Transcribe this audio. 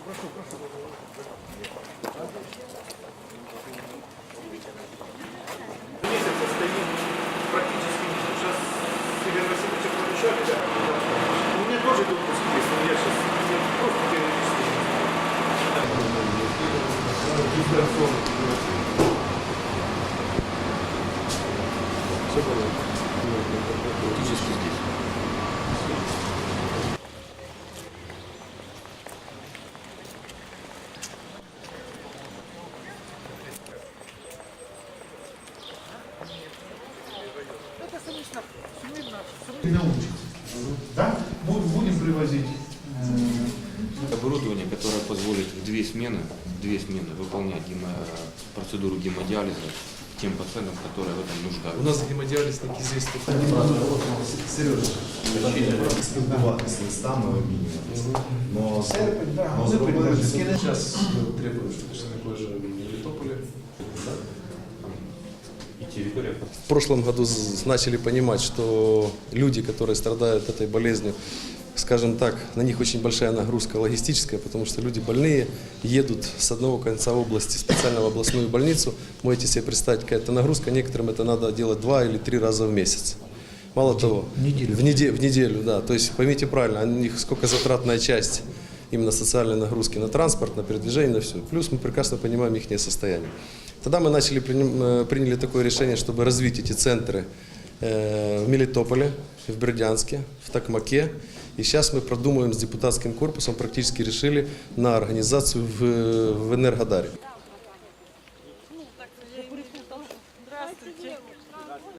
прошу, прошу, прошу. Месяц стоим практически сейчас Игорь Васильевича Пугачевича. У меня тоже допуск есть, но я сейчас я просто периодически. Все было практически здесь. И научитесь. Да? Бу- Будем привозить. э, Оборудование, которое позволит в две смены, в две смены выполнять гемо- процедуру гемодиализа тем пациентам, которые в этом У нуждаются. нас гемодіалізники здесь тут. Сережа, спілкуватися з листами обмінюватися. Но, Серпень, да, но липень зробили даже. все. Сейчас э, требуем, что точно такое же в Мелитополе. И территория В прошлом году начали понимать, что люди, которые страдают этой болезнью, скажем так, на них очень большая нагрузка логистическая, потому что люди больные едут с одного конца области специально в областную больницу. Можете себе представить, какая-то нагрузка. Некоторым это надо делать два или три раза в месяц. Мало того, неделю. в, неде- в неделю, да. То есть поймите правильно, у них сколько затратная часть именно социальной нагрузки на транспорт, на передвижение, на все. Плюс мы прекрасно понимаем их состояние. Тогда мы начали, э, приняли такое решение, чтобы развить эти центры э, в Мелитополе, в Бердянске, в Токмаке. И сейчас мы продумываем с депутатским корпусом, практически решили на организацию в, в Энергодаре.